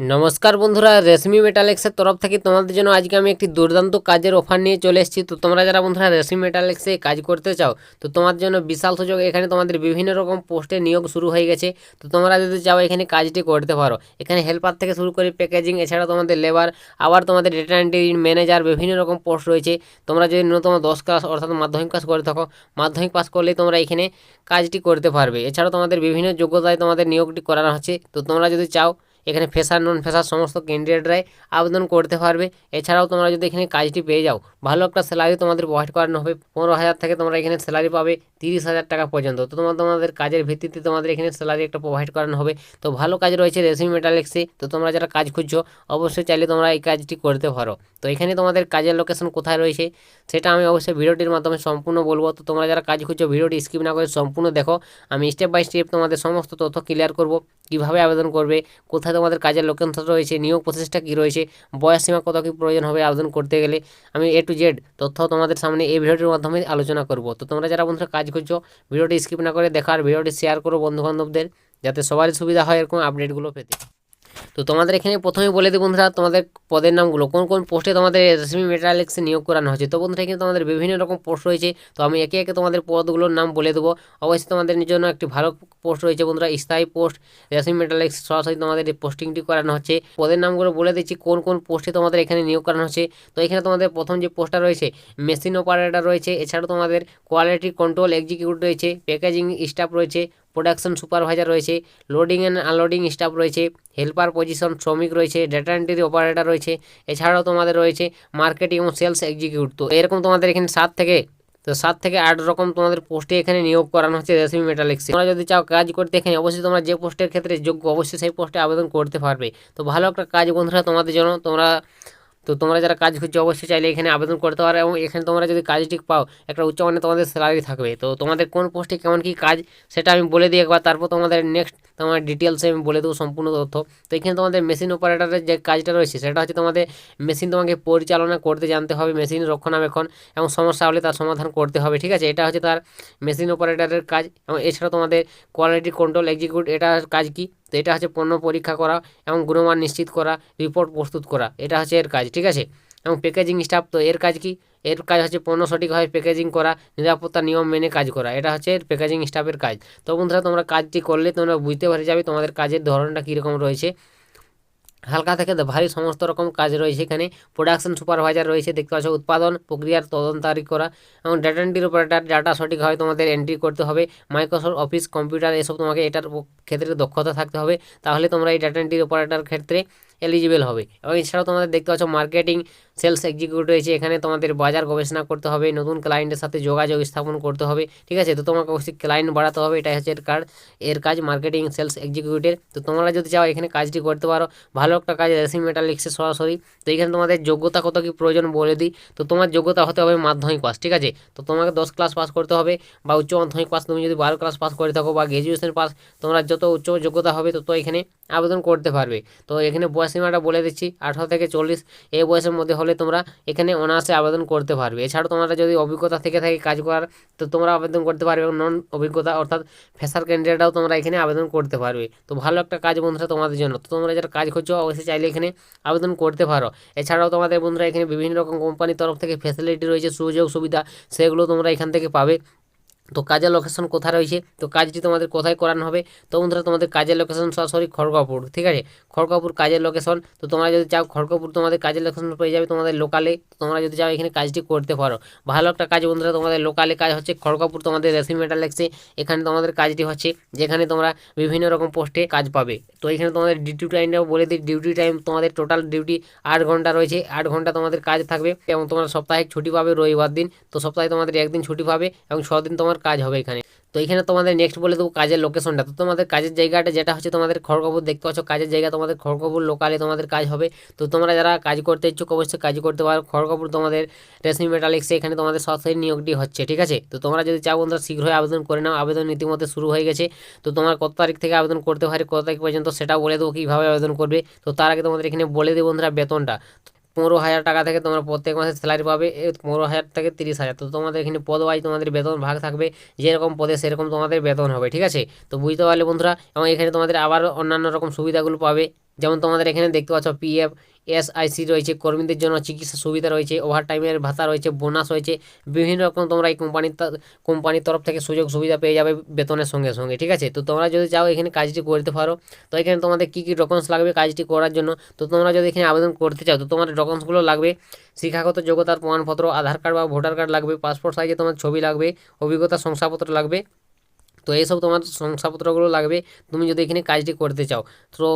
নমস্কার বন্ধুরা, রেশমি মেটালেক্সের তরফ থেকে তোমাদের জন্য আজকে আমি একটি দুর্দান্ত কাজের অফার নিয়ে চলে এসেছি। তো তোমরা যারা বন্ধুরা রেশমি মেটালেক্সে কাজ করতে চাও, তো তোমার জন্য বিশাল সুযোগ, এখানে তোমাদের বিভিন্ন রকম পোস্টে নিয়োগ শুরু হয়ে গেছে। তো তোমরা যদি চাও এখানে কাজটি করতে পারো। এখানে হেল্পার থেকে শুরু করে প্যাকেজিং এছাড়া তোমাদের লেবার আবার তোমাদের ডেটা এন্ট্রি ম্যানেজার বিভিন্ন রকম পোস্ট রয়েছে। তোমরা যদি ন্যূনতম দশ ক্লাস অর্থাৎ মাধ্যমিক পাস করে থাকো, মাধ্যমিক পাস করলেই তোমরা এখানে কাজটি করতে পারবে। এছাড়াও তোমাদের বিভিন্ন যোগ্যতায় তোমাদের নিয়োগটি করানো হচ্ছে। তো তোমরা যদি চাও এখানে ফেসার নন ফেসার সমস্ত ক্যান্ডিডেটরাই আবেদন করতে পারবে। এছাড়াও তোমরা যদি এখানে কাজটি পেয়ে যাও ভালো একটা স্যালারি তোমাদের প্রোভাইড করানো হবে। পনেরো হাজার থেকে তোমরা এখানে স্যালারি পাবে তিরিশ হাজার টাকা পর্যন্ত। তো তোমার তোমাদের কাজের ভিত্তিতে তোমাদের এখানে স্যালারি একটা প্রোভাইড করানো হবে। তো ভালো কাজ রয়েছে রেসিমি মেটালেক্সে তো তোমরা যারা কাজ খুঁজছো, অবশ্যই চাইলে তোমরা এই কাজটি করতে পারো। তো এখানে তোমাদের কাজের লোকেশন কোথায় রয়েছে, সেটা আমি অবশ্যই ভিডিওটির মাধ্যমে সম্পূর্ণ বলব। তো তোমরা যারা কাজ খুঁজছো, ভিডিওটি স্কিপ না করে সম্পূর্ণ দেখো। আমি স্টেপ বাই স্টেপ তোমাদের সমস্ত তথ্য ক্লিয়ার করব। কীভাবে আবেদন করবে, কোথায় তোমাদের কাজের লোকেশন রয়েছে, নিয়োগ প্রসেসটা কী রয়েছে, বয়স সীমা কত কী প্রয়োজন হবে আবেদন করতে গেলে। আমি এ টু জেড তথ্য তোমাদের সামনে এই ভিডিওটির মাধ্যমে আলোচনা করব। তো তোমরা যারা বন্ধুরা কাজ করছ ভিডিওটি স্কিপ না করে দেখার, ভিডিওটি শেয়ার করো বন্ধুবান্ধবদের, যাতে সবারই সুবিধা হয় এরকম আপডেটগুলো পেতে। তো তোমাদের এখানে প্রথমে বলে দিই বন্ধুরা, তোমাদের পদের নামগুলো, কোন কোন পোস্টে তোমাদের রেশমি মেটালিক্সে নিয়োগ করানো হয়েছে। তো বন্ধুরা, এখানে তোমাদের বিভিন্ন রকম পোস্ট রয়েছে, তো আমি একে একে তোমাদের পদগুলোর নাম বলে দেবো। অবশ্যই তোমাদের জন্য একটি ভালো পোস্ট রয়েছে বন্ধুরা, স্থায়ী পোস্ট। রেশমি মেটালিক্স সরাসরি তোমাদের পোস্টিংটি করানো হচ্ছে। পদের নামগুলো বলে দিচ্ছি, কোন কোন পোস্টে তোমাদের এখানে নিয়োগ করানো হচ্ছে। তো এখানে তোমাদের প্রথম যে পোস্টটা রয়েছে মেশিন অপারেটর রয়েছে। এছাড়াও তোমাদের কোয়ালিটি কন্ট্রোল এক্সিকিউটিভ রয়েছে প্যাকেজিং স্টাফ রয়েছে প্রোডাকশন সুপারভাইজার রয়েছে, লোডিং অ্যান্ড আনলোডিং স্টাফ রয়েছে, হেল্পার পজিশন শ্রমিক রয়েছে, ডেটা এন্ট্রি অপারেটর রয়েছে, এছাড়াও তোমাদের রয়েছে মার্কেটিং এবং সেলস এক্সিকিউটিভ। তো এরকম তোমাদের এখানে সাত থেকে, তো সাত থেকে আট রকম তোমাদের পোস্টে এখানে নিয়োগ করানো হচ্ছে রেসমি মেটালিক্স। তোমরা যদি চাও কাজ করতে এখানে অবশ্যই তোমরা যে পোস্টের ক্ষেত্রে যোগ্য অবশ্যই সেই পোস্টে আবেদন করতে পারবে। তো ভালো একটা কাজ বন্ধুরা তোমাদের জন্য, তোমরা তো তোমরা যারা কাজ খুঁজছো অবশ্যই চাইলে এখানে আবেদন করতে পারো এবং এখানে তোমরা যদি কাজটি পাও, একটা উচ্চমানের তোমাদের স্যালারি থাকবে। তো তোমাদের কোন পোস্টে কেমন কী কাজ সেটা আমি বলে দিই একবার, তারপর তোমাদের নেক্সট তোমার ডিটেলসে আমি বলে দেবো সম্পূর্ণ তথ্য। তো এখানে তোমাদের মেশিন অপারেটারের যে কাজটা রয়েছে, সেটা হচ্ছে তোমাদের মেশিন তোমাকে পরিচালনা করতে জানতে হবে মেশিন রক্ষণাবেক্ষণ এবং সমস্যা হলে তার সমাধান করতে হবে, ঠিক আছে? এটা হচ্ছে তার মেশিন অপারেটারের কাজ এবং এছাড়া তোমাদের কোয়ালিটি কন্ট্রোল এক্সিকিউট এটা কাজ কি? তো এটা হচ্ছে পণ্য পরীক্ষা করা এবং গুণমান নিশ্চিত করা রিপোর্ট প্রস্তুত করা, এটা হচ্ছে এর কাজ, ঠিক আছে? এবং প্যাকেজিং স্টাফ তো এর কাজ কি? এর কাজ হচ্ছে পণ্য সঠিকভাবে প্যাকেজিং করা, নিরাপত্তা নিয়ম মেনে কাজ করা, এটা হচ্ছে এর প্যাকেজিং স্টাফের কাজ। তো বন্ধুরা, তোমরা কাজটি করলে তোমরা বুঝতে পারে যাবে তোমাদের কাজের ধরনটা কীরকম রয়েছে। হালকা থেকে ভারী সমস্ত রকম কাজ রয়েছে এখানে। প্রোডাকশন সুপারভাইজার রয়েছে, দেখতে পাচ্ছ উৎপাদন প্রক্রিয়ার তদন্তারি করা। এবং ডাটা এন্ট্রির অপারেটার ডাটা সঠিকভাবে তোমাদের এন্ট্রি করতে হবে। মাইক্রোসফট অফিস কম্পিউটার এসব তোমাকে এটার ক্ষেত্রে দক্ষতা থাকতে হবে। তাহলে তোমরা এই ডাটা এন্ট্রির অপারেটার ক্ষেত্রে এলিজিবল হবে। এবং এছাড়াও তোমাদের দেখতে পাচ্ছ মার্কেটিং সেলস এক্সিকিউটিভ রয়েছে। এখানে তোমাদের বাজার গবেষণা করতে হবে, নতুন ক্লায়েন্টের সাথে যোগাযোগ স্থাপন করতে হবে, ঠিক আছে? তো তোমাকে অবশ্যই ক্লায়েন্ট বাড়াতে হবে, এটাই হচ্ছে এর কাজ এর কাজ মার্কেটিং সেলস এক্সিকিউটিভ তো তোমরা যদি চাও এখানে কাজটি করতে পারো, ভালো একটা কাজ রেসিং মেটালিক্সে সরাসরি। তো এখানে তোমাদের যোগ্যতা কত কি প্রয়োজন বলে দিই। তো তোমার যোগ্যতা হতে হবে মাধ্যমিক পাস, ঠিক আছে? তো তোমাকে দশ ক্লাস পাস করতে হবে বা উচ্চ মাধ্যমিক পাস তুমি যদি বারো ক্লাস পাস করে থাকো বা গ্র্যাজুয়েশন পাস তোমরা যত উচ্চ যোগ্যতা হবে তত এখানে আবেদন করতে পারবে। তো এখানে বয়স সীমাটা বলে দিচ্ছি, আঠারো থেকে চল্লিশ, এই বয়সের মধ্যে হলে তোমরা এখানে অনার্সে আবেদন করতে পারবে। এছাড়াও তোমরা যদি অভিজ্ঞতা থেকে থাকে কাজ করার, তো তোমরা আবেদন করতে পারবে এবং নন অভিজ্ঞতা অর্থাৎ ফ্রেশার ক্যান্ডিডেটরাও তোমরা এখানে আবেদন করতে পারবে। তো ভালো একটা কাজ বন্ধুরা তোমাদের জন্য। তো তোমরা যারা কাজ করছ, অবশ্যই চাইলে এখানে আবেদন করতে পারো। এছাড়াও তোমাদের বন্ধুরা এখানে বিভিন্ন রকম কোম্পানির তরফ থেকে ফ্যাসিলিটি রয়েছে সুযোগ সুবিধা সেগুলো তোমরা এখান থেকে পাবে। তো কাজের লোকেশন কোথায় রয়েছে? তো কাজটি তোমাদের কোথায় করানো হবে? তো বন্ধুরা, তোমাদের কাজের লোকেশন সরাসরি খড়গপুর, ঠিক আছে? খড়গপুর কাজের লোকেশন তো তোমরা যদি চাও খড়গপুর তোমাদের কাজের লোকেশন পেয়ে যাবে তোমাদের লোকালে তোমরা যদি চাও এখানে কাজটি করতে পারো। ভালো একটা কাজ বন্ধুরা, তোমাদের লোকালে কাজ হচ্ছে খড়গপুর, তোমাদের রেসিমেটা লেগছে এখানে তোমাদের কাজটি হচ্ছে যেখানে তোমরা বিভিন্ন রকম পোস্টে কাজ পাবে। তো এখানে তোমাদের ডিউটি টাইমটাও বলে দিই। ডিউটি টাইম তোমাদের টোটাল ডিউটি আট ঘণ্টা রয়েছে। আট ঘণ্টা তোমাদের কাজ থাকবে এবং তোমরা সপ্তাহে ছুটি পাবে রবিবার দিন। তো সপ্তাহে তোমাদের একদিন ছুটি পাবে এবং ছ দিন তোমার কাজ হবে এখানে। তো এখানে তোমাদের নেক্সট বলে দেবো কাজের লোকেশনটা তো তোমাদের কাজের জায়গাটা যেটা হচ্ছে তোমাদের খড়গপুর, দেখতে পাচ্ছ কাজের জায়গা তোমাদের খড়গপুর লোকালে তোমাদের কাজ হবে। তো তোমরা যারা কাজ করতে ইচ্ছুক অবশ্যই কাজ করতে পারো। খড়গপুর তোমাদের রেশমি মেটালিক্সে এখানে তোমাদের সরাসরি নিয়োগটি হচ্ছে, ঠিক আছে? তো তোমরা যদি চাও বন্ধুরা, শীঘ্রই আবেদন করে নাও। আবেদন ইতিমধ্যে শুরু হয়ে গেছে। তো তোমার কত তারিখ থেকে আবেদন করতে পারে কত তারিখ পর্যন্ত সেটাও বলে দেবো কীভাবে আবেদন করবে। তো তার আগে তোমাদের এখানে বলে দেবো বন্ধুরা বেতনটা। পনেরো হাজার টাকা থেকে তোমরা প্রত্যেক মাসে স্যালারি পাবে পনেরো হাজার থেকে তিরিশ হাজার। তো তোমাদের এখানে পদ ওয়াইজ তোমাদের বেতন ভাগ থাকবে, যেরকম পদে সেরকম তোমাদের বেতন হবে, ঠিক আছে? তো বুঝতে পারলে বন্ধুরা, এবং এখানে তোমাদের আবার অন্যান্য রকম সুবিধাগুলো পাবে। যেমন তোমাদের এখানে দেখতে পাচ্ছ পিএফ এসআইসি রয়েছে, কর্মীদের জন্য চিকিৎসা সুবিধা রয়েছে ওভার টাইমের ভাতা রয়েছে বোনাস রয়েছে, বিভিন্ন রকম তোমরা এই কোম্পানির কোম্পানির তরফ থেকে সুযোগ সুবিধা পেয়ে যাবে বেতনের সঙ্গে সঙ্গে, ঠিক আছে? তো তোমরা যদি চাও এখানে কাজটি করতে পারো, তো এখানে তোমাদের কী কী ডকুমেন্টস লাগবে কাজটি করার জন্য, তো তোমরা যদি এখানে আবেদন করতে চাও, তো তোমাদের ডকুমেন্টসগুলো লাগবে, শিক্ষাগত যোগ্যতার প্রমাণপত্র, আধার কার্ড বা ভোটার কার্ড লাগবে পাসপোর্ট সাইজে তোমার ছবি লাগবে, অভিজ্ঞতা শংসাপত্র লাগবে, তো এইসব তোমার শংসাপত্রগুলো লাগবে, তুমি যদি এখানে কাজটি করতে চাও, তো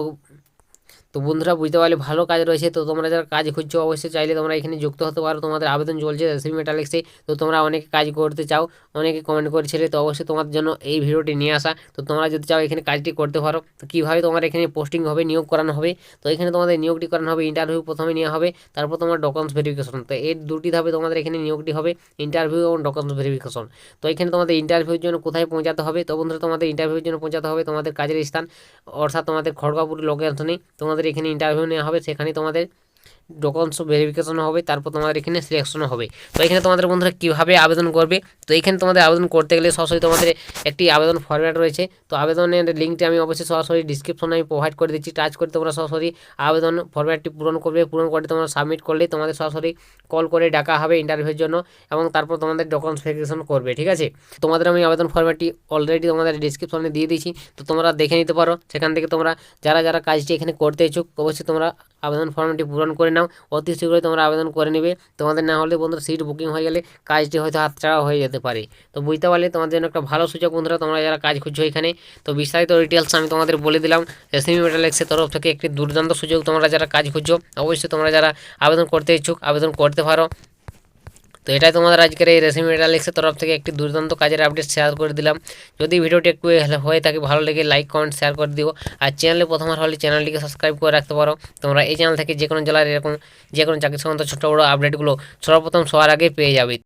তো বন্ধুরা বুঝতে পারলে ভালো কাজ রয়েছে। তো তোমরা যারা কাজ খুঁজছো অবশ্যই চাইলে তোমরা এখানে যুক্ত হতে পারো। তোমাদের আবেদন চলছে রেসিপি মেটালিক্সে তো তোমরা অনেকে কাজ করতে চাও, অনেকে কমেন্ট করেছিলে, তো অবশ্যই তোমার জন্য এই ভিডিওটি নিয়ে আসা। তো তোমরা যদি চাও এখানে কাজটি করতে পারো, তো কীভাবে তোমার এখানে পোস্টিং হবে, নিয়োগ করানো হবে, তো এখানে তোমাদের নিয়োগটি করানো হবে ইন্টারভিউ প্রথমে নেওয়া হবে, তারপর তোমার ডকুমেন্টস ভেরিফিকেশন তো এই দুটি ধাপে তোমাদের এখানে নিয়োগটি হবে ইন্টারভিউ এবং ডকুমেন্টস ভেরিফিকেশন তো এখানে তোমাদের ইন্টারভিউর জন্য কোথায় পৌঁছাতে হবে, তো বন্ধুরা তোমাদের ইন্টারভিউর জন্য পৌঁছাতে হবে তোমাদের কাজের স্থান, অর্থাৎ তোমাদের খড়গাপুর লোকেশনে তোমাদের এখানে ইন্টারভিউ নেওয়া হবে সেখানে তোমাদের ডকুমেন্টস ভেরিফিকেশন হবে, তারপর তোমাদের এখানে সিলেকশন হবে। তো এখানে তোমাদের বন্ধুরা কীভাবে আবেদন করবে? তো এখানে তোমাদের আবেদন করতে গেলে সরাসরি তোমাদের একটি আবেদন ফরম্যাট রয়েছে। তো আবেদনের লিঙ্কটি আমি অবশ্যই সরাসরি ডিসক্রিপশনে আমি প্রোভাইড করে দিচ্ছি। টাচ করে তোমরা সরাসরি আবেদন ফরম্যাটটি পূরণ করবে। পূরণ করে তোমরা সাবমিট করলে তোমাদের সরাসরি কল করে ডাকা হবে ইন্টারভিউর জন্য এবং তারপর তোমাদের ডকুমেন্টস ভেরিফিকেশন করবে, ঠিক আছে? তোমাদের আমি আবেদন ফরম্যাটটি অলরেডি তোমাদের ডিসক্রিপশনে দিয়ে দিয়েছি। তো তোমরা দেখে নিতে পারো। সেখান থেকে তোমরা যারা যারা কাজটি এখানে করতে ইচ্ছুক, অবশ্যই তোমরা আবেদন ফর্মটি পূরণ করে নাও, অতি শীঘ্রই তোমরা আবেদন করে নেবে। তোমাদের না হলে বন্ধুরা সিট বুকিং হয়ে গেলে কাজটি হয়তো হাতছাড়া হয়ে যেতে পারে। তো বুঝতে পারলে তোমাদের জন্য একটা ভালো সুযোগ বন্ধুরা, তোমরা যারা কাজ খুঁজছো এখানে। তো বিস্তারিত ডিটেলস আমি তোমাদের বলে দিলাম। এসএমই মেটালেক্সের তরফ থেকে একটি দুর্দান্ত সুযোগ তোমরা যারা কাজ খুঁজছো, অবশ্যই তোমরা যারা আবেদন করতে ইচ্ছুক, আবেদন করতে পারো। তো এটাই তোমাদের আজকের এই রেসিপি মেটালিক্সের তরফ থেকে একটি দুর্দান্ত কাজের আপডেট শেয়ার করে দিলাম। যদি ভিডিওটি একটু হয়ে থাকে, ভালো লেগে লাইক কমেন্ট শেয়ার করে দিও। আর চ্যানেলে প্রথমবার হলে চ্যানেলটিকে সাবস্ক্রাইব করে রাখতে পারো। তোমরা এই চ্যানেল থেকে যে কোনো জেলার এরকম যে কোনো চাকরি সংক্রান্ত ছোটো বড়ো আপডেটগুলো সর্বপ্রথম সবার আগে পেয়ে যাবে।